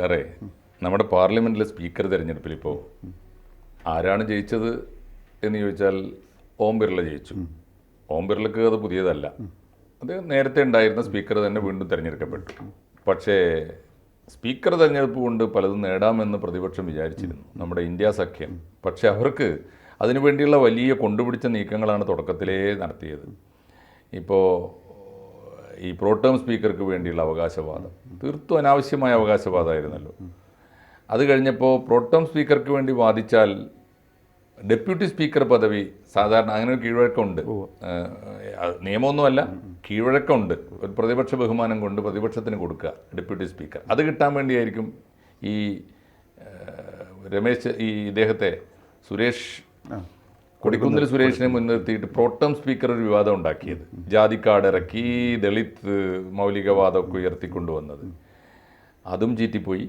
സാറേ നമ്മുടെ പാർലമെന്റിലെ സ്പീക്കർ തെരഞ്ഞെടുപ്പിൽ ഇപ്പോൾ ആരാണ് ജയിച്ചത് എന്ന് ചോദിച്ചാൽ ഓം ബിർള ജയിച്ചു. ഓം ബിർളക്ക് അത് പുതിയതല്ല. അത് നേരത്തെ ഉണ്ടായിരുന്ന സ്പീക്കർ തന്നെ വീണ്ടും തിരഞ്ഞെടുക്കപ്പെട്ടു. പക്ഷേ സ്പീക്കർ തിരഞ്ഞെടുപ്പ് കൊണ്ട് പലതും നേടാമെന്ന് പ്രതിപക്ഷം വിചാരിച്ചിരുന്നു. നമ്മുടെ ഇന്ത്യ സഖ്യം. പക്ഷെ അവർക്ക് അതിനുവേണ്ടിയുള്ള വലിയ കൊണ്ടുപിടിച്ച നീക്കങ്ങളാണ് തുടക്കത്തിലേ നടത്തിയത്. ഇപ്പോൾ ഈ പ്രോട്ടേം സ്പീക്കർക്ക് വേണ്ടിയുള്ള അവകാശവാദം. തീർത്തും അനാവശ്യമായ അവകാശവാദമായിരുന്നല്ലോ അത് കഴിഞ്ഞപ്പോൾ പ്രോട്ടേം സ്പീക്കർക്ക് വേണ്ടി വാദിച്ചാൽ ഡെപ്യൂട്ടി സ്പീക്കർ പദവി സാധാരണ അങ്ങനെ ഒരു കീഴ്വഴക്കമുണ്ട്. നിയമമൊന്നുമല്ല. കീഴ്വഴക്കമുണ്ട്. ഒരു പ്രതിപക്ഷ ബഹുമാനം കൊണ്ട് പ്രതിപക്ഷത്തിന് കൊടുക്കുക ഡെപ്യൂട്ടി സ്പീക്കർ. അത് കിട്ടാൻ വേണ്ടിയായിരിക്കും ഈ രമേശ് ഈ ഇദ്ദേഹത്തെ സുരേഷ് കൊടിക്കുന്നിൽ സുരേഷിനെ മുൻനിർത്തിയിട്ട് പ്രോട്ടം സ്പീക്കർ ഒരു വിവാദം ഉണ്ടാക്കിയത്. ജാതിക്കാട് ഇറക്കി ദളിത് മൗലികവാദമൊക്കെ ഉയർത്തിക്കൊണ്ടുവന്നത്. അതും ചീറ്റിപ്പോയി.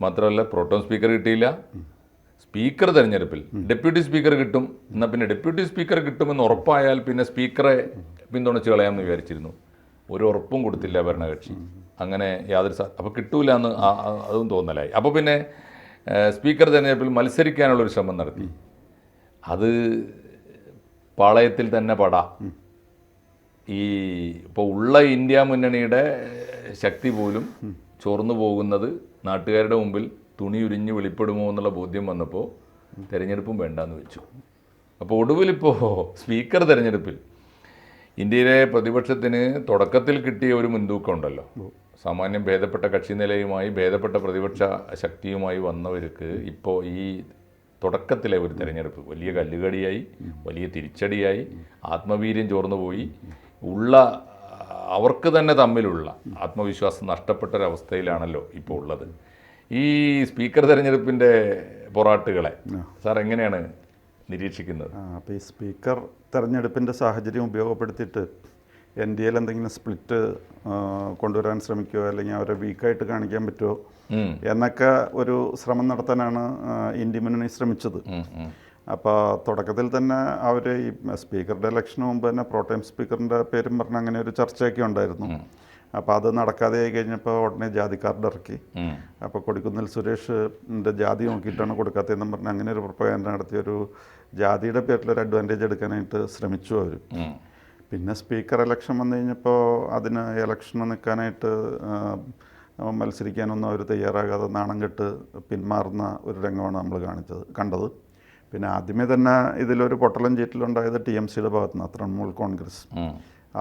മാത്രമല്ല പ്രോട്ടോം സ്പീക്കർ കിട്ടിയില്ല. സ്പീക്കർ തെരഞ്ഞെടുപ്പിൽ ഡെപ്യൂട്ടി സ്പീക്കർ കിട്ടും. എന്നാൽ പിന്നെ ഡെപ്യൂട്ടി സ്പീക്കർ കിട്ടുമെന്ന് ഉറപ്പായാൽ പിന്നെ സ്പീക്കറെ പിന്തുണച്ച് കളയാമെന്ന് വിചാരിച്ചിരുന്നു. ഒരു ഉറപ്പും കൊടുത്തില്ല ഭരണകക്ഷി. അങ്ങനെ യാതൊരു സാ അപ്പോൾ കിട്ടൂല എന്ന് അതും തോന്നലായി. അപ്പോൾ പിന്നെ സ്പീക്കർ തെരഞ്ഞെടുപ്പിൽ മത്സരിക്കാനുള്ളൊരു ശ്രമം നടത്തി. അത് പാളയത്തിൽ തന്നെ പട. ഈ ഇപ്പോൾ ഉള്ള ഇന്ത്യ മുന്നണിയുടെ ശക്തി പോലും ചോർന്നു പോകുന്നത് നാട്ടുകാരുടെ മുമ്പിൽ തുണി ഉരിഞ്ഞ് വെളിപ്പെടുമോ എന്നുള്ള ബോധ്യം വന്നപ്പോൾ തിരഞ്ഞെടുപ്പും വേണ്ടാന്ന് വെച്ചു. അപ്പോൾ ഒടുവിലിപ്പോൾ സ്പീക്കർ തിരഞ്ഞെടുപ്പിൽ ഇന്ത്യയിലെ പ്രതിപക്ഷത്തിന് തുടക്കത്തിൽ കിട്ടിയ ഒരു മുൻതൂക്കം ഉണ്ടല്ലോ. സാമാന്യം ഭേദപ്പെട്ട കക്ഷി നിലയുമായി ഭേദപ്പെട്ട പ്രതിപക്ഷ ശക്തിയുമായി വന്നവർക്ക് ഇപ്പോൾ ഈ തുടക്കത്തിലെ ഒരു തിരഞ്ഞെടുപ്പ്. വലിയ കല്ലുകടിയായി വലിയ തിരിച്ചടിയായി ആത്മവീര്യം ചോർന്നു പോയി. ഉള്ള അവർക്ക് തന്നെ തമ്മിലുള്ള ആത്മവിശ്വാസം നഷ്ടപ്പെട്ട ഒരവസ്ഥയിലാണല്ലോ ഇപ്പോൾ ഉള്ളത്. ഈ സ്പീക്കർ തെരഞ്ഞെടുപ്പിന്റെ പൊറാട്ടുകളെ സാർ എങ്ങനെയാണ് നിരീക്ഷിക്കുന്നത്? അപ്പോൾ ഈ സ്പീക്കർ തെരഞ്ഞെടുപ്പിന്റെ സാഹചര്യം ഉപയോഗപ്പെടുത്തിയിട്ട് എൻ ഡി എയിൽ എന്തെങ്കിലും സ്പ്ലിറ്റ് കൊണ്ടുവരാൻ ശ്രമിക്കുകയോ അല്ലെങ്കിൽ അവരെ വീക്കായിട്ട് കാണിക്കാൻ പറ്റുമോ എന്നൊക്കെ ഒരു ശ്രമം നടത്താനാണ് ഇന്ത്യ മുന്നണി ശ്രമിച്ചത്. അപ്പോൾ തുടക്കത്തിൽ തന്നെ അവർ ഈ സ്പീക്കറുടെ ഇലക്ഷന് മുമ്പ് തന്നെ പ്രോട്ടൈം സ്പീക്കറിന്റെ പേരും പറഞ്ഞ് അങ്ങനെ ഒരു ചർച്ചയൊക്കെ ഉണ്ടായിരുന്നു. അപ്പോൾ അത് നടക്കാതെ ആയി കഴിഞ്ഞപ്പോൾ ഉടനെ ജാതിക്കാരുടെ ഇറക്കി. അപ്പോൾ കൊടിക്കുന്നിൽ സുരേഷിന്റെ ജാതി നോക്കിയിട്ടാണ് കൊടുക്കാത്തതെന്നും പറഞ്ഞ് അങ്ങനെ ഒരു പ്രൊപ്പഗാൻഡ നടത്തിയ ഒരു ജാതിയുടെ പേരിൽ ഒരു അഡ്വാന്റേജ് എടുക്കാനായിട്ട് ശ്രമിച്ചു അവർ പിന്നെ സ്പീക്കർ ഇലക്ഷൻ വന്നു കഴിഞ്ഞപ്പോൾ അതിന് ഇലക്ഷന് നിൽക്കാനായിട്ട് മത്സരിക്കാനൊന്നും അവർ തയ്യാറാകാതെ നാണം കെട്ട് പിന്മാറുന്ന ഒരു രംഗമാണ് നമ്മൾ കാണിച്ചത് കണ്ടത്. പിന്നെ ആദ്യമേ തന്നെ ഇതിലൊരു പൊട്ടലും ചീറ്റലുണ്ടായത് ടി എം സിയുടെ ഭാഗത്തു നിന്ന് തൃണമൂൽ കോൺഗ്രസ്.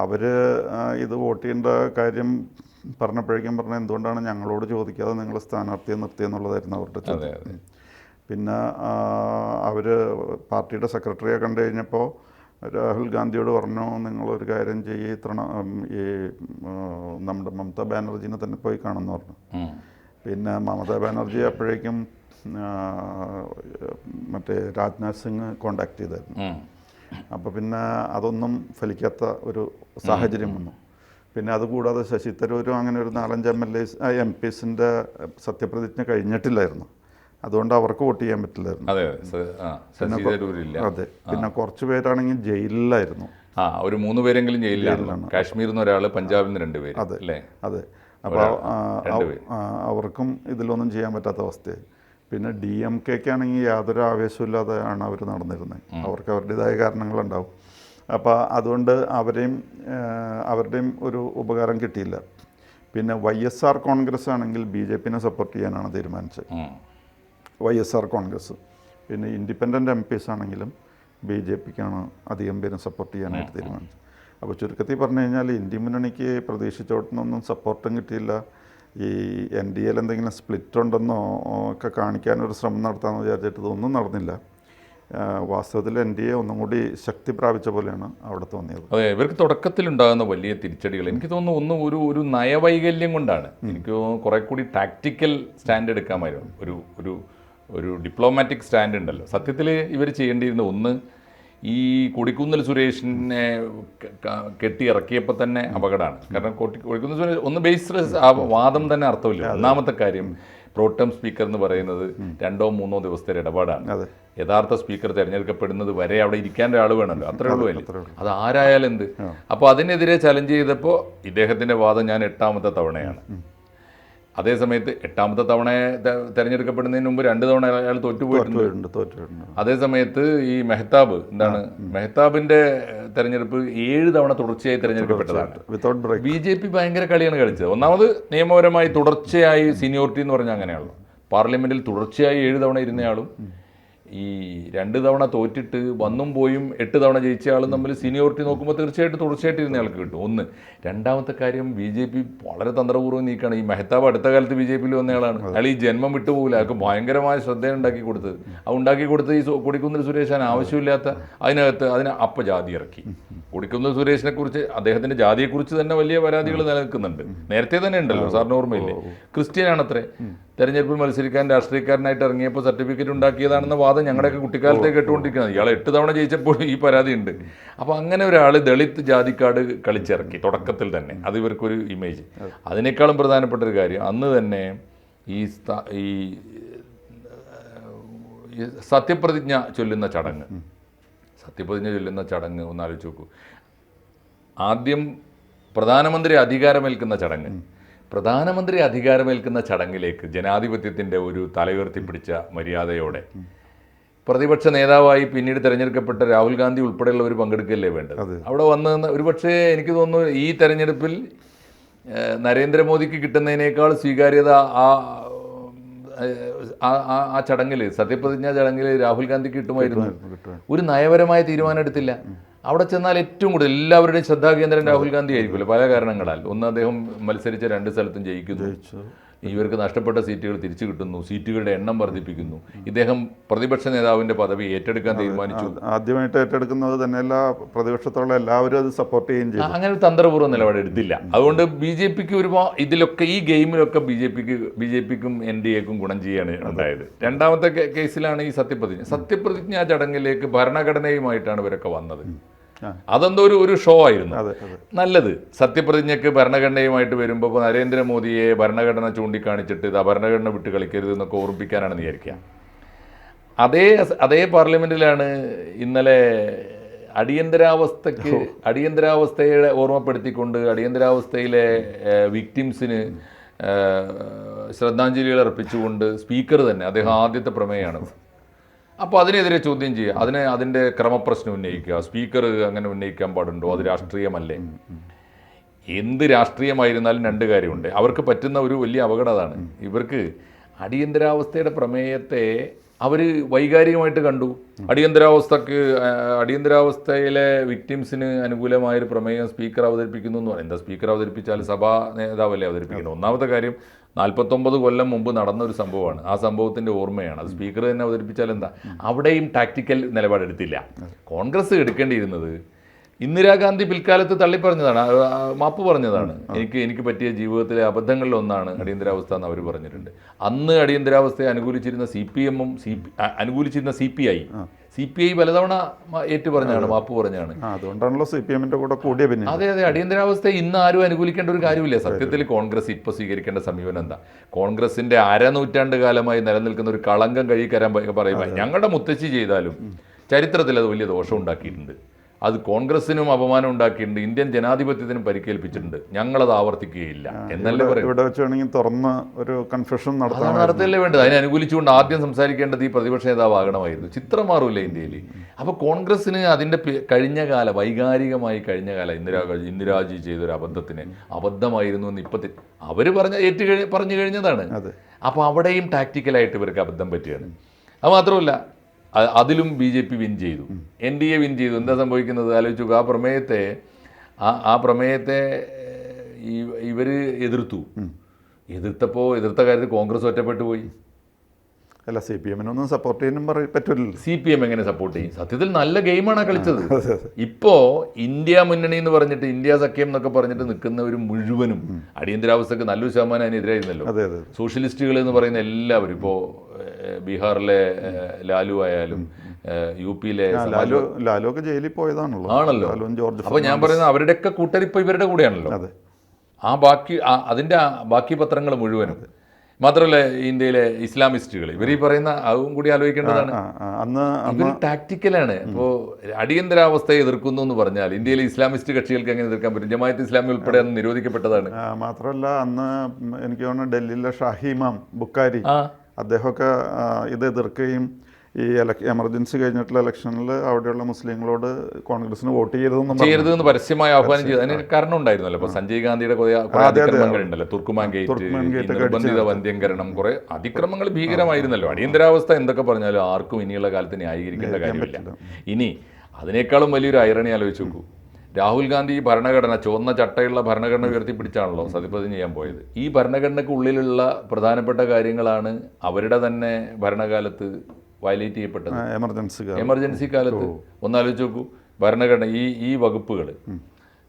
അവർ ഇത് വോട്ട് ചെയ്യേണ്ട കാര്യം പറഞ്ഞപ്പോഴേക്കും പറഞ്ഞ എന്തുകൊണ്ടാണ് ഞങ്ങളോട് ചോദിക്കാതെ നിങ്ങൾ സ്ഥാനാർത്ഥിയെ നിർത്തിയെന്നുള്ളതായിരുന്നു അവരുടെ ചോദ്യം. പിന്നെ അവർ പാർട്ടിയുടെ സെക്രട്ടറിയെ കണ്ടു കഴിഞ്ഞപ്പോൾ രാഹുൽ ഗാന്ധിയോട് പറഞ്ഞു നിങ്ങളൊരു കാര്യം ചെയ്യ് തൃണ ഈ നമ്മുടെ മമതാ ബാനർജീനെ തന്നെ പോയി കാണുമെന്ന് പറഞ്ഞു. പിന്നെ മമതാ ബാനർജി അപ്പോഴേക്കും മറ്റേ രാജ്നാഥ് സിംഗ് കോണ്ടാക്ട് ചെയ്തായിരുന്നു. അപ്പം അപ്പോൾ പിന്നെ അതൊന്നും ഫലിക്കാത്ത ഒരു സാഹചര്യം വന്നു. പിന്നെ അതുകൂടാതെ ശശി തരൂരും അങ്ങനെ ഒരു നാലഞ്ച് എം എൽ എ എം പിസിന്റെ സത്യപ്രതിജ്ഞ കഴിഞ്ഞിട്ടില്ലായിരുന്നു. അതുകൊണ്ട് അവർക്ക് വോട്ട് ചെയ്യാൻ പറ്റില്ലായിരുന്നു. അതെ പിന്നെ കുറച്ച് പേരാണെങ്കിൽ ജയിലിലായിരുന്നു. ആ ഒരു മൂന്ന് പേരെങ്കിലും ജയിലിലാണ്. കാശ്മീരിൽ നിന്ന് ഒരാൾ പഞ്ചാബിൽ നിന്ന് രണ്ട് പേര് അതെ അതെ. അപ്പോൾ അവർക്കും ഇതിലൊന്നും ചെയ്യാൻ പറ്റാത്ത അവസ്ഥയായി. പിന്നെ ഡി എം കെക്ക് ആണെങ്കിൽ യാതൊരു ആവേശമില്ലാതെയാണ് അവർ നടന്നിരുന്നത് അവർക്ക് അവരുടേതായ കാരണങ്ങളുണ്ടാവും. അപ്പോൾ അതുകൊണ്ട് അവരെയും അവരുടെയും ഒരു ഉപകാരം കിട്ടിയില്ല. പിന്നെ വൈ എസ് ആർ കോൺഗ്രസ് ആണെങ്കിൽ ബി ജെ പിനെ സപ്പോർട്ട് ചെയ്യാനാണ് തീരുമാനിച്ചത്. Y S R Congress. പിന്നെ ഇൻഡിപെൻഡന്റ് എം പീസ് ആണെങ്കിലും ബി ജെ പിക്കാണ് അധികം പേരും സപ്പോർട്ട് ചെയ്യാനായിട്ട് തീരുമാനിച്ചത്. അപ്പോൾ ചുരുക്കത്തിൽ പറഞ്ഞു കഴിഞ്ഞാൽ ഇന്ത്യ മുന്നണിക്ക് പ്രതീക്ഷിച്ചോട്ടൊന്നും സപ്പോർട്ടും കിട്ടിയില്ല. ഈ എൻ ഡി എയിൽ എന്തെങ്കിലും സ്പ്ലിറ്റ് ഉണ്ടെന്നോ ഒക്കെ കാണിക്കാനൊരു ശ്രമം നടത്താമെന്ന് വിചാരിച്ചിട്ട് ഇതൊന്നും നടന്നില്ല. വാസ്തവത്തിൽ എൻ ഡി എ ഒന്നും കൂടി ശക്തി പ്രാപിച്ച പോലെയാണ് അവിടെ തോന്നിയത്. അതെ ഇവർക്ക് തുടക്കത്തിൽ ഉണ്ടാകുന്ന വലിയ തിരിച്ചടികൾ. എനിക്ക് തോന്നുന്നു ഒന്ന് ഒരു ഒരു നയവൈകല്യം കൊണ്ടാണ്. എനിക്ക് തോന്നുന്നു കുറെ കൂടി ടാക്റ്റിക്കൽ സ്റ്റാൻഡ് എടുക്കാമായിരുന്നു ഒരു ഒരു ഒരു ഡിപ്ലോമാറ്റിക് സ്റ്റാൻഡ് ഉണ്ടല്ലോ. സത്യത്തിൽ ഇവർ ചെയ്യേണ്ടിയിരുന്ന ഒന്ന് ഈ കൊടിക്കുന്നിൽ സുരേഷിനെ കെട്ടി ഇറക്കിയപ്പോൾ തന്നെ അപകടമാണ്. കാരണം കൊടിക്കുന്നിൽ സുരേഷ് ഒന്ന് ബേസ്ഡ് ആ വാദം തന്നെ അർത്ഥമില്ല. ഒന്നാമത്തെ കാര്യം പ്രോട്ടം സ്പീക്കർ എന്ന് പറയുന്നത് രണ്ടോ മൂന്നോ ദിവസത്തെ ഇടപാടാണ്. യഥാർത്ഥ സ്പീക്കർ തിരഞ്ഞെടുക്കപ്പെടുന്നത് വരെ അവിടെ ഇരിക്കാൻ ഒരാൾ വേണമല്ലോ. അത്രേ ഉള്ളൂ അല്ലേ അത് ആരായാലും എന്ത്? അപ്പോൾ അതിനെതിരെ ചലഞ്ച് ചെയ്തപ്പോൾ ഇദ്ദേഹത്തിന്റെ വാദം ഞാൻ എട്ടാമത്തെ തവണയാണ്. അതേ സമയത്ത് എട്ടാമത്തെ തവണ തെരഞ്ഞെടുക്കപ്പെടുന്നതിന് മുമ്പ് രണ്ട് തവണ അയാൾ തോറ്റുപോയിട്ടുണ്ട് തോറ്റുപോയിട്ടുണ്ട് തോറ്റുപോയിട്ടുണ്ട് അതേ സമയത്ത് ഈ മെഹ്താബ് എന്താണ് മെഹ്താബിന്റെ തെരഞ്ഞെടുപ്പ് ഏഴ് തവണ തുടർച്ചയായി തെരഞ്ഞെടുക്കപ്പെട്ടതാണ്. ബി ജെ പി ഭയങ്കര കളിയാണ് കളിച്ചത്. ഒന്നാമത് നിയമപരമായി തുടർച്ചയായി സീനിയോറിറ്റി എന്ന് പറഞ്ഞാൽ അങ്ങനെയാണല്ലോ. പാർലമെന്റിൽ തുടർച്ചയായി ഏഴ് തവണ ഇരുന്നയാളും ഈ രണ്ട് തവണ തോറ്റിട്ട് വന്നും പോയും എട്ട് തവണ ജയിച്ച ആളും തമ്മിൽ സീനിയോറിറ്റി നോക്കുമ്പോൾ തീർച്ചയായിട്ടും തുടർച്ചയായിട്ട് ഇരുന്ന ആൾക്ക് കിട്ടും. ഒന്ന് രണ്ടാമത്തെ കാര്യം ബി ജെ പി വളരെ തന്ത്രപൂർവം നീക്കാണ്. ഈ മെഹ്താബ് അടുത്ത കാലത്ത് ബി ജെ പിയിൽ വന്നയാളാണ് അയാൾ ഈ ജന്മം വിട്ടുപോകില്ല അയാൾക്ക് ഭയങ്കരമായ ശ്രദ്ധ ഉണ്ടാക്കി കൊടുത്തത്. ആ ഉണ്ടാക്കി കൊടുത്ത് ഈ കൊടിക്കുന്നിൽ സുരേഷാൻ ആവശ്യമില്ലാത്ത അതിനകത്ത് അതിന് അപ്പ ജാതി ഇറക്കി കൊടിക്കുന്നിൽ സുരേഷിനെ കുറിച്ച് അദ്ദേഹത്തിന്റെ ജാതിയെ കുറിച്ച് തന്നെ വലിയ പരാതികൾ നിലനിൽക്കുന്നുണ്ട്. നേരത്തെ തന്നെ ഉണ്ടല്ലോ സാറിന് ഓർമ്മയില്ലേ? ക്രിസ്ത്യനാണത്രേ. തെരഞ്ഞെടുപ്പിൽ മത്സരിക്കാൻ രാഷ്ട്രീയക്കാരനായിട്ട് ഇറങ്ങിയപ്പോൾ സർട്ടിഫിക്കറ്റ് ഉണ്ടാക്കിയതാണെന്ന വാദം ഞങ്ങളുടെയൊക്കെ കുട്ടിക്കാലത്തെ കേട്ടുകൊണ്ടിരിക്കുന്നത്. ഇയാൾ എട്ട് തവണ ജയിച്ചപ്പോൾ ഈ പരാതി ഉണ്ട് അപ്പോൾ അങ്ങനെ ഒരാൾ ദളിത് ജാതിക്കാട് കളിച്ചിറക്കി തുടക്കത്തിൽ തന്നെ. അത് ഇവർക്കൊരു ഇമേജ്. അതിനേക്കാളും പ്രധാനപ്പെട്ട ഒരു കാര്യം അന്ന് തന്നെ ഈ സ്ഥ- ഈ ഈ സത്യപ്രതിജ്ഞ ചൊല്ലുന്ന ചടങ്ങ്. സത്യപ്രതിജ്ഞ ചൊല്ലുന്ന ചടങ്ങ് ഒന്ന് ആലോചിച്ച് നോക്കൂ. ആദ്യം പ്രധാനമന്ത്രി അധികാരമേൽക്കുന്ന ചടങ്ങ്. പ്രധാനമന്ത്രി അധികാരമേൽക്കുന്ന ചടങ്ങിലേക്ക് ജനാധിപത്യത്തിന്റെ ഒരു തലയുയർത്തിപ്പിടിച്ച മര്യാദയോടെ പ്രതിപക്ഷ നേതാവായി പിന്നീട് തെരഞ്ഞെടുക്കപ്പെട്ട രാഹുൽ ഗാന്ധി ഉൾപ്പെടെയുള്ളവർ പങ്കെടുക്കുകയല്ലേ വേണ്ടത്? അവിടെ വന്ന് ഒരുപക്ഷെ എനിക്ക് തോന്നുന്നു ഈ തെരഞ്ഞെടുപ്പിൽ നരേന്ദ്രമോദിക്ക് കിട്ടുന്നതിനേക്കാൾ സ്വീകാര്യത ആ ആ- ചടങ്ങിൽ സത്യപ്രതിജ്ഞാ ചടങ്ങിൽ രാഹുൽ ഗാന്ധി കിട്ടുമായിരുന്നു. ഒരു നയപരമായ തീരുമാനം എടുത്തില്ല അവിടെ ചെന്നാൽ ഏറ്റവും കൂടുതൽ എല്ലാവരുടെയും ശ്രദ്ധാകേന്ദ്രം രാഹുൽ ഗാന്ധി ആയിരിക്കുമല്ലോ പല കാരണങ്ങളാൽ. ഒന്ന് അദ്ദേഹം മത്സരിച്ച രണ്ട് സ്ഥലത്തും ജയിക്കുന്നു. ഇവർക്ക് നഷ്ടപ്പെട്ട സീറ്റുകൾ തിരിച്ചു കിട്ടുന്നു സീറ്റുകളുടെ എണ്ണം വർദ്ധിപ്പിക്കുന്നു. ഇദ്ദേഹം പ്രതിപക്ഷ നേതാവിന്റെ പദവി ഏറ്റെടുക്കാൻ തീരുമാനിച്ചു. ആദ്യമായിട്ട് ഏറ്റെടുക്കുന്നത് തന്നെ എല്ലാ പ്രതിപക്ഷത്തുള്ള എല്ലാവരും അത് സപ്പോർട്ട് ചെയ്യുകയും ചെയ്തു. അങ്ങനെ ഒരു തന്ത്രപൂർവം നിലപാട് എടുത്തില്ല. അതുകൊണ്ട് ബി ജെ പിക്ക് ഒരുപാട് ഇതിലൊക്കെ ഈ ഗെയിമിലൊക്കെ ബി ജെ പിക്ക് ബി ജെ പിക്കും എൻ ഡി എക്കും ഗുണം ചെയ്യാണ് ഉണ്ടായത്. രണ്ടാമത്തെ കേസിലാണ് ഈ സത്യപ്രതിജ്ഞ. സത്യപ്രതിജ്ഞാ ചടങ്ങിലേക്ക് ഭരണഘടനയുമായിട്ടാണ് ഇവരൊക്കെ വന്നത്. അതെന്തോ ഒരു ഒരു ഷോ ആയിരുന്നു. നല്ലത്. സത്യപ്രതിജ്ഞയ്ക്ക് ഭരണഘടനയുമായിട്ട് വരുമ്പോൾ നരേന്ദ്രമോദിയെ ഭരണഘടന ചൂണ്ടിക്കാണിച്ചിട്ട് ഇത് ഭരണഘടന വിട്ട് കളിക്കരുത് എന്നൊക്കെ ഓർമ്മിപ്പിക്കാനാണ് വിചാരിക്കുക? അതേ അതേ പാർലമെന്റിലാണ് ഇന്നലെ അടിയന്തരാവസ്ഥയ്ക്ക് അടിയന്തരാവസ്ഥയെ ഓർമ്മപ്പെടുത്തിക്കൊണ്ട് അടിയന്തരാവസ്ഥയിലെ വിക്ടിംസിന് ശ്രദ്ധാഞ്ജലികൾ അർപ്പിച്ചുകൊണ്ട് സ്പീക്കർ തന്നെ അദ്ദേഹം ആദ്യത്തെ പ്രമേയമാണ്. അപ്പോൾ അതിനെതിരെ ചോദ്യം ചെയ്യുക. അതിനെ അതിന്റെ ക്രമപ്രശ്നം ഉന്നയിക്കുക. സ്പീക്കർ അങ്ങനെ ഉന്നയിക്കാൻ പാടുണ്ടോ? അത് രാഷ്ട്രീയമല്ലേ? എന്ത് രാഷ്ട്രീയമായിരുന്നാലും രണ്ട് കാര്യമുണ്ട്. അവർക്ക് പറ്റുന്ന ഒരു വലിയ അപകടം അതാണ്. ഇവർക്ക് അടിയന്തരാവസ്ഥയുടെ പ്രമേയത്തെ അവർ വൈകാരികമായിട്ട് കണ്ടു. അടിയന്തരാവസ്ഥക്ക് അടിയന്തരാവസ്ഥയിലെ വിക്ടിംസിന് അനുകൂലമായൊരു പ്രമേയം സ്പീക്കർ അവതരിപ്പിക്കുന്നു എന്ന് പറയും. എന്താ സ്പീക്കർ അവതരിപ്പിച്ചാൽ? സഭാ നേതാവല്ലേ അവതരിപ്പിക്കുന്നത് ഒന്നാമത്തെ കാര്യം നാൽപ്പത്തൊമ്പത് കൊല്ലം മുമ്പ് നടന്ന ഒരു സംഭവമാണ്. ആ സംഭവത്തിന്റെ ഓർമ്മയാണ്. അത് സ്പീക്കർ തന്നെ അവതരിപ്പിച്ചാൽ എന്താ? അവിടെയും ടാക്ടിക്കൽ നിലപാടെടുത്തില്ല. കോൺഗ്രസ് എടുക്കേണ്ടിയിരുന്നത് ഇന്ദിരാഗാന്ധി പിൽക്കാലത്ത് തള്ളിപ്പറഞ്ഞതാണ് മാപ്പ് പറഞ്ഞതാണ്. എനിക്ക് എനിക്ക് പറ്റിയ ജീവിതത്തിലെ അബദ്ധങ്ങളിൽ ഒന്നാണ് അടിയന്തരാവസ്ഥ എന്ന് അവർ പറഞ്ഞിട്ടുണ്ട്. അന്ന് അടിയന്തരാവസ്ഥയെ അനുകൂലിച്ചിരുന്ന സി പി എമ്മും C P അനുകൂലിച്ചിരുന്ന C P I C P I പലതവണ ഏറ്റു പറഞ്ഞാണ് മാപ്പ് പറഞ്ഞാണ് അതുകൊണ്ടാണല്ലോ സി പി എമ്മിന്റെ കൂടെ കൂടിയ പിന്നെ. അതെ അതെ അടിയന്തരാവസ്ഥയെ ഇന്ന് ആരും അനുകൂലിക്കേണ്ട ഒരു കാര്യമില്ല. സത്യത്തിൽ കോൺഗ്രസ് ഇപ്പോൾ സ്വീകരിക്കേണ്ട സമീപനം എന്താ? കോൺഗ്രസിന്റെ അരനൂറ്റാണ്ട് കാലമായി നിലനിൽക്കുന്ന ഒരു കളങ്കം കഴിക്കരാൻ പറയുമ്പോൾ ഞങ്ങളുടെ മുത്തശ്ശി ചെയ്താലും ചരിത്രത്തിൽ അത് വലിയ ദോഷം ഉണ്ടാക്കിയിട്ടുണ്ട്. അത് കോൺഗ്രസിനും അപമാനം ഉണ്ടാക്കിയിട്ടുണ്ട് ഇന്ത്യൻ ജനാധിപത്യത്തിനും പരിക്കേൽപ്പിച്ചിട്ടുണ്ട്. ഞങ്ങളത് ആവർത്തിക്കുകയില്ല. എന്നല്ലേ പറയും? ഇവിടെ വെച്ച് വേണമെങ്കിൽ തുറന്ന് ഒരു കൺഫ്യൂഷൻ നടത്താൻ നടത്തല്ലേ വേണ്ടത്. അതിനെ അനുകൂലിച്ചുകൊണ്ട് ആദ്യം സംസാരിക്കേണ്ടത് ഈ പ്രതിപക്ഷ നേതാവാകണമായിരുന്നു ചിത്രം മാറൂല ഇന്ത്യയിൽ അപ്പോൾ കോൺഗ്രസിന് അതിന്റെ കഴിഞ്ഞ കാല വൈകാരികമായി കഴിഞ്ഞ കാല ഇന്ദിരാ ഇന്ദിരാജി ചെയ്തൊരു അബദ്ധത്തിന് അബദ്ധമായിരുന്നു എന്ന് ഇപ്പത്തി അവർ പറഞ്ഞ ഏറ്റു പറഞ്ഞു കഴിഞ്ഞതാണ്. അപ്പോൾ അവിടെയും ടാക്റ്റിക്കലായിട്ട് ഇവർക്ക് അബദ്ധം പറ്റുകയാണ്. അത് മാത്രമല്ല അതിലും ബി ജെ പി വിൻ ചെയ്തു. എൻ ഡി എ വിൻ ചെയ്തു. എന്താ സംഭവിക്കുന്നത്? ആലോചിച്ചു. ആ പ്രമേയത്തെ ആ ആ പ്രമേയത്തെ ഇവർ എതിർത്തു. എതിർത്തപ്പോൾ എതിർത്ത കാര്യത്തിൽ കോൺഗ്രസ് ഒറ്റപ്പെട്ടു പോയി. അല്ല സി പി എമ്മിനൊന്നും സപ്പോർട്ട് ചെയ്യാനും പറ പറ്റില്ലല്ലോ സി പി എം എങ്ങനെ സപ്പോർട്ട് ചെയ്യും? സത്യത്തിൽ നല്ല ഗെയിമാണ് കളിച്ചത്. ഇപ്പോൾ ഇന്ത്യ മുന്നണി എന്ന് പറഞ്ഞിട്ട് ഇന്ത്യ സഖ്യം എന്നൊക്കെ പറഞ്ഞിട്ട് നിൽക്കുന്നവർ മുഴുവനും അടിയന്തരാവസ്ഥക്ക് നല്ലൊരു ശതമാനം അതിനെതിരായിരുന്നല്ലോ. അതെ അതെ സോഷ്യലിസ്റ്റുകൾ എന്ന് പറയുന്ന എല്ലാവരും. ഇപ്പോൾ ബീഹാറിലെ ലാലു ആയാലും യു പിയിലെ ലാലു ലാലു ഒക്കെ ജയിലിൽ പോയതാണല്ലോ. ആണല്ലോ. ജോർജ് അപ്പോൾ ഞാൻ പറയുന്നത് അവരുടെയൊക്കെ കൂട്ടരിപ്പ് ഇവരുടെ കൂടെയാണല്ലോ. അതെ. ആ ബാക്കി അതിന്റെ അതിന്റെ ബാക്കി പത്രങ്ങൾ മുഴുവനും. മാത്രമല്ല ഇന്ത്യയിലെ ഇസ്ലാമിസ്റ്റുകൾ. ഇവർ ഈ പറയുന്ന അതും കൂടി ആലോചിക്കേണ്ടതാണ്. അന്ന് ഇവർ ടാക്ടിക്കലാണ് ഇപ്പോൾ അടിയന്തരാവസ്ഥയെ എതിർക്കുന്നു എന്ന് പറഞ്ഞാൽ ഇന്ത്യയിലെ ഇസ്ലാമിസ്റ്റ് കക്ഷികൾക്ക് എങ്ങനെ എതിർക്കാൻ പറ്റും? ജമായത്ത് ഇസ്ലാമി ഉൾപ്പെടെ അന്ന് നിരോധിക്കപ്പെട്ടതാണ്. മാത്രമല്ല അന്ന് എനിക്ക് തോന്നുന്നു ഡൽഹിയിലെ ഷാഹിമാം ബുക്കാരി അദ്ദേഹമൊക്കെ ഇത് എതിർക്കുകയും ഈ എമർജൻസി കഴിഞ്ഞിട്ടുള്ള ഇലക്ഷനിൽ അവിടെയുള്ള മുസ്ലിങ്ങളോട് കോൺഗ്രസിന് വോട്ട് ചെയ്യരുതെന്നും എന്ന് പരസ്യമായി ആഹ്വാനം ചെയ്തു. അതിന് കാരണം ഉണ്ടായിരുന്നല്ലോ. അപ്പൊ സഞ്ജയ് ഗാന്ധിയുടെ തുർക്കുമാൻ ഗേറ്റ് നിർബന്ധിത വന്ധ്യംകരണം കുറെ അതിക്രമങ്ങൾ ഭീകരമായിരുന്നല്ലോ. അടിയന്തരാവസ്ഥ എന്തൊക്കെ പറഞ്ഞാലും ആർക്കും ഇനിയുള്ള കാലത്ത് ന്യായീകരിക്കേണ്ട കാര്യമില്ല. ഇനി അതിനേക്കാളും വലിയൊരു ഐറണി ആലോചിച്ച് നോക്കൂ. രാഹുൽ ഗാന്ധി ഈ ഭരണഘടന ചുവന്ന ചട്ടയുള്ള ഭരണഘടന ഉയർത്തിപ്പിടിച്ചാണല്ലോ സത്യപ്രതിജ്ഞ ചെയ്യാൻ പോയത്. ഈ ഭരണഘടനയ്ക്ക് ഉള്ളിലുള്ള പ്രധാനപ്പെട്ട കാര്യങ്ങളാണ് അവരുടെ തന്നെ ഭരണകാലത്ത് വയലേറ്റ് ചെയ്യപ്പെട്ടത്. എമർജൻസി എമർജൻസി കാലത്ത്. ഒന്നാലോചിച്ച് നോക്കൂ. ഭരണഘടന ഈ ഈ വകുപ്പുകൾ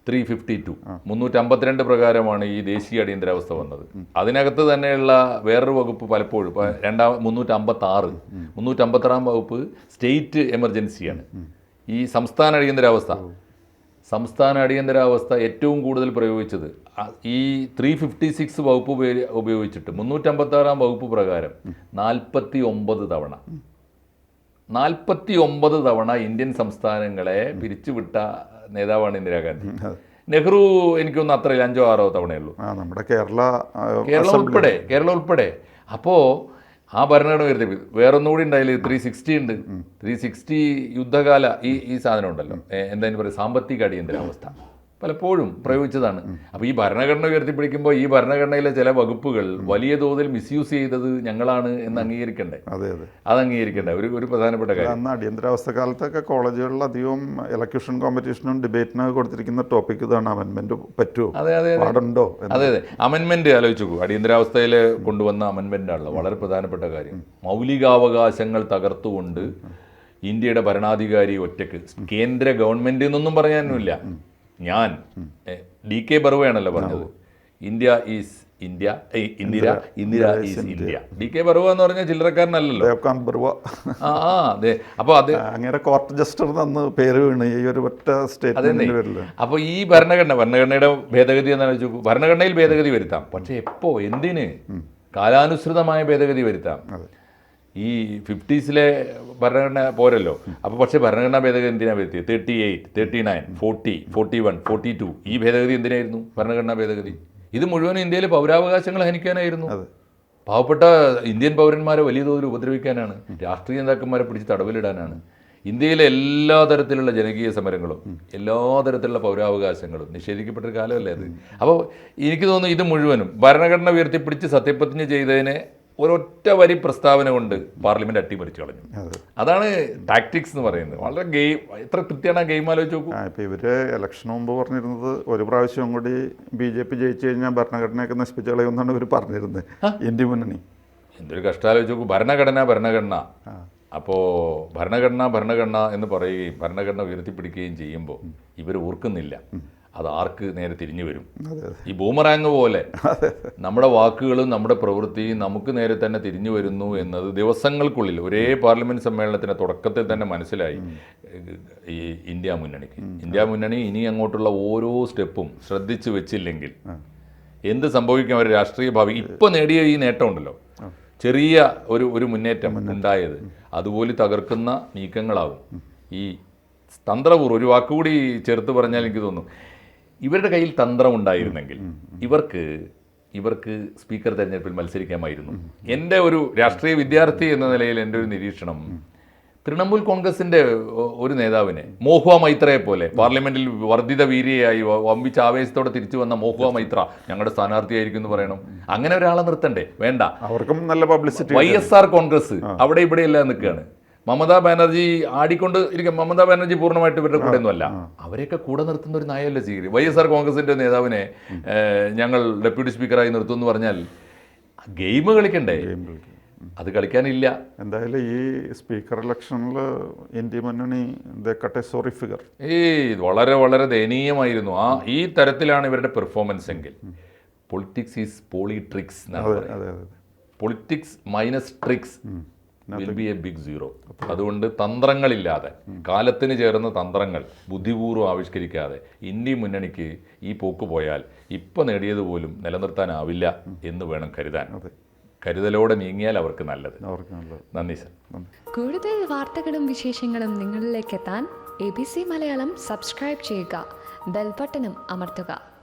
ത്രീ ഫിഫ്റ്റി ടു മുന്നൂറ്റമ്പത്തിരണ്ട് പ്രകാരമാണ് ഈ ദേശീയ അടിയന്തരാവസ്ഥ വന്നത്. അതിനകത്ത് തന്നെയുള്ള വേറൊരു വകുപ്പ് പലപ്പോഴും ഇപ്പൊ രണ്ടാം മുന്നൂറ്റമ്പത്തി ആറ് മുന്നൂറ്റമ്പത്താറാം വകുപ്പ് സ്റ്റേറ്റ് എമർജൻസിയാണ്. ഈ സംസ്ഥാന അടിയന്തരാവസ്ഥ. സംസ്ഥാന അടിയന്തരാവസ്ഥ ഏറ്റവും കൂടുതൽ പ്രയോഗിച്ചത്. ഈ ത്രീ ഫിഫ്റ്റി സിക്സ് വകുപ്പ് ഉപയോഗി- ഉപയോഗിച്ചിട്ട് മുന്നൂറ്റമ്പത്താറാം വകുപ്പ് പ്രകാരം നാൽപ്പത്തി ഒമ്പത് തവണ. നാൽപ്പത്തി ഒമ്പത് തവണ ഇന്ത്യൻ സംസ്ഥാനങ്ങളെ പിരിച്ചുവിട്ട നേതാവാണ് ഇന്ദിരാഗാന്ധി നെഹ്റു എനിക്കൊന്ന് അത്രയില്ല അഞ്ചോ ആറോ തവണയുള്ളൂ നമ്മുടെ കേരള കേരളം ഉൾപ്പെടെ കേരളം ഉൾപ്പെടെ. അപ്പോൾ ആ ഭരണഘടന ഉയർത്തി. വേറൊന്നുകൂടി ഉണ്ടായില്ല ത്രീ സിക്സ്റ്റി ഉണ്ട്. ത്രീ സിക്സ്റ്റി യുദ്ധകാല ഈ ഈ സാധനം ഉണ്ടല്ലോ. എന്താ പറയുക? സാമ്പത്തിക അടിയന്തരാവസ്ഥ. പലപ്പോഴും പ്രയോഗിച്ചതാണ്. അപ്പോൾ ഈ ഭരണഘടന ഉയർത്തിപ്പിടിക്കുമ്പോൾ ഈ ഭരണഘടനയിലെ ചില വകുപ്പുകൾ വലിയ തോതിൽ മിസ്യൂസ് ചെയ്തത് ഞങ്ങളാണ് എന്ന് അംഗീകരിക്കണ്ടേ? അതെ അതെ. അത് അംഗീകരിക്കണ്ടേ? ഒരു ഒരു പ്രധാനപ്പെട്ട കാര്യം. അന്ന് അടിയന്തരാവസ്ഥ കാലത്തൊക്കെ കോളേജുകളിൽ അധികം എലക്ഷൻ കോമ്പറ്റീഷനും ഡിബേറ്റിനൊക്കെ കൊടുത്തിരിക്കുന്ന ടോപ്പിക് ഇതാണ് അമെന്മെന്റ് പറ്റുമോ അതെ അതെ പാടുണ്ടോ അതെ അതെ. അമെന്മെന്റ് ആലോചിച്ചു അടിയന്തരാവസ്ഥയിൽ കൊണ്ടുവന്ന അമെന്മെന്റ് ആണല്ലോ. വളരെ പ്രധാനപ്പെട്ട കാര്യം. മൗലികാവകാശങ്ങൾ തകർത്തുകൊണ്ട് ഇന്ത്യയുടെ ഭരണാധികാരി ഒറ്റയ്ക്ക്. കേന്ദ്ര ഗവൺമെന്റ് എന്നൊന്നും പറയാനൊന്നുമില്ല. ഞാൻ ഡി കെ ബറുവയാണല്ലോ പറഞ്ഞത്. India is India Indira Indira is India. D K Barua എന്ന് പറഞ്ഞാൽ ചില്ലറക്കാരനല്ലല്ലോ. ദേവ്കാന്ത് ബറുവ. ആ അതെ. അപ്പോൾ അത് അങ്ങനെ കോർട്ട് ജസ്റ്റർ എന്ന് പേര് വീണ് ഈ ഒരു ഒറ്റ സ്റ്റേറ്റ് അപ്പോൾ ഈ ഭരണഘടന ഭരണഘടനയുടെ ഭേദഗതി എന്നാണ് വെച്ചു. ഭരണഘടനയിൽ ഭേദഗതി വരുത്താം. പക്ഷെ എപ്പോ? എന്തിന്? കാലാനുസൃതമായ ഭേദഗതി വരുത്താം. ഈ ഫിഫ്റ്റീസിലെ ഭരണഘടന പോരല്ലോ. അപ്പോൾ പക്ഷേ ഭരണഘടനാ ഭേദഗതി എന്തിനാണ് വരുത്തിയത് thirty eight thirty nine forty forty one forty two ഈ ഭേദഗതി എന്തിനായിരുന്നു? ഭരണഘടനാ ഭേദഗതി. ഇത് മുഴുവൻ ഇന്ത്യയിലെ പൗരാവകാശങ്ങൾ ഹനിക്കാനായിരുന്നു. അതെ. പാവപ്പെട്ട ഇന്ത്യൻ പൗരന്മാരെ വലിയ തോതിൽ ഉപദ്രവിക്കാനാണ്. രാഷ്ട്രീയ നേതാക്കന്മാരെ പിടിച്ച് തടവിലിടാനാണ്. ഇന്ത്യയിലെ എല്ലാ തരത്തിലുള്ള ജനകീയ സമരങ്ങളും എല്ലാ തരത്തിലുള്ള പൗരാവകാശങ്ങളും നിഷേധിക്കപ്പെട്ട ഒരു കാലമല്ലേ അത്? അപ്പോൾ എനിക്ക് തോന്നുന്നു ഇത് മുഴുവനും ഭരണഘടന ഉയർത്തിപ്പിടിച്ച് സത്യപ്രതിജ്ഞ ചെയ്തതിനെ ഒരൊറ്റ വരി പ്രസ്താവന കൊണ്ട് പാർലമെന്റ് അട്ടിമറിച്ചു കളഞ്ഞു. അതാണ് ടാക്ടിക്സ് എന്ന് പറയുന്നത്. വളരെ ഗെയിം എത്ര കൃത്യമാണ് ആ ഗെയിം ആലോചിച്ച് നോക്കും. ഇപ്പൊ ഇവർ ഇലക്ഷന് മുമ്പ് പറഞ്ഞിരുന്നത് ഒരു പ്രാവശ്യം കൂടി ബി ജെ പി ജയിച്ചു കഴിഞ്ഞാൽ ഭരണഘടനയൊക്കെ നശിപ്പിച്ചു കളയുമെന്നാണ് ഇവർ പറഞ്ഞിരുന്നത്. ഇന്ത്യ മുന്നണി. എന്തൊരു കഷ്ടാലോചിച്ച് നോക്കൂ. ഭരണഘടന ഭരണഘടന. അപ്പോൾ ഭരണഘടന ഭരണഘടന എന്ന് പറയുകയും ഭരണഘടന ഉയർത്തിപ്പിടിക്കുകയും ചെയ്യുമ്പോൾ ഇവർ ഓർക്കുന്നില്ല. അത് ആർക്ക് നേരെ തിരിഞ്ഞു വരും? ഈ ബൂമറാങ് പോലെ നമ്മുടെ വാക്കുകളും നമ്മുടെ പ്രവൃത്തിയും നമുക്ക് നേരെ തന്നെ തിരിഞ്ഞു വരുന്നു എന്നത് ദിവസങ്ങൾക്കുള്ളിൽ ഒരേ പാർലമെന്റ് സമ്മേളനത്തിന്റെ തുടക്കത്തിൽ തന്നെ മനസ്സിലായി. ഈ ഇന്ത്യ മുന്നണിക്ക്. ഇന്ത്യ മുന്നണി ഇനി അങ്ങോട്ടുള്ള ഓരോ സ്റ്റെപ്പും ശ്രദ്ധിച്ചു വെച്ചില്ലെങ്കിൽ എന്ത് സംഭവിക്കും അവർ രാഷ്ട്രീയ ഭാവി? ഇപ്പൊ നേടിയ ഈ നേട്ടമുണ്ടല്ലോ ചെറിയ ഒരു ഒരു മുന്നേറ്റം ഉണ്ടായത്. അതുപോലെ തകർക്കുന്ന നീക്കങ്ങളാവും. ഈ തന്ത്രപൂർവം ഒരു വാക്കുകൂടി ചേർത്ത് പറഞ്ഞാൽ എനിക്ക് തോന്നുന്നു ഇവരുടെ കയ്യിൽ തന്ത്രം ഉണ്ടായിരുന്നെങ്കിൽ ഇവർക്ക് ഇവർക്ക് സ്പീക്കർ തെരഞ്ഞെടുപ്പിൽ മത്സരിക്കാമായിരുന്നു. എന്റെ ഒരു രാഷ്ട്രീയ വിദ്യാർത്ഥി എന്ന നിലയിൽ എന്റെ ഒരു നിരീക്ഷണം തൃണമൂൽ കോൺഗ്രസിന്റെ ഒരു നേതാവിനെ മോഹുവ മൈത്രയെ പോലെ പാർലമെന്റിൽ വർദ്ധിത വീര്യയായി വമ്പിച്ച ആവേശത്തോടെ തിരിച്ചു വന്ന മോഹുവ മൈത്ര ഞങ്ങളുടെ സ്ഥാനാർത്ഥിയായിരിക്കും എന്ന് പറയണം. അങ്ങനെ ഒരാളെ നിർത്തണ്ടേ? വേണ്ട. അവർക്കും നല്ല publicity Y S R Congress അവിടെ ഇവിടെയെല്ലാം നിൽക്കുകയാണ്. മമതാ ബാനർജി ആടിക്കൊണ്ട് ഇരിക്കും. മമതാ ബാനർജി പൂർണമായിട്ട് ഇവരുടെ കൂടെ ഒന്നുമല്ല അവരെയൊക്കെ കൂടെ നിർത്തുന്ന ഒരു നയമല്ലേ സ്വീകരി വൈ എസ് ആർ കോൺഗ്രസിന്റെ നേതാവിനെ ഞങ്ങൾ ഡെപ്യൂട്ടി സ്പീക്കറായി നിർത്തും എന്ന് പറഞ്ഞാൽ ഗെയിം കളിക്കണ്ടേ? അത് കളിക്കാനില്ല. എന്തായാലും ഈ സ്പീക്കർ ഇലക്ഷനിൽ ഇന്ത്യ മുന്നണി സോറി ഫിഗർ ഈ വളരെ വളരെ ദയനീയമായിരുന്നു. ആ ഈ തരത്തിലാണ് ഇവരുടെ പെർഫോമൻസ് എങ്കിൽ. Politics is politricks politics minus tricks will be a big zero അതുകൊണ്ട് തന്ത്രങ്ങളില്ലാതെ കാലത്തിന് ചേർന്ന തന്ത്രങ്ങൾ ബുദ്ധിപൂർവം ആവിഷ്കരിക്കാതെ ഇന്ത്യ മുന്നണിക്ക് ഈ പോക്ക് പോയാൽ ഇപ്പൊ നേടിയത് പോലും നിലനിർത്താനാവില്ല എന്ന് വേണം കരുതാൻ. കരുതലോടെ നീങ്ങിയാൽ അവർക്ക് നല്ലത്. നന്ദി സർ. കൂടുതൽ വാർത്തകളും വിശേഷങ്ങളും നിങ്ങളിലേക്ക് എത്താൻ A B C Malayalam subscribe ചെയ്യുക. ബെൽബട്ടനും അമർത്തുക.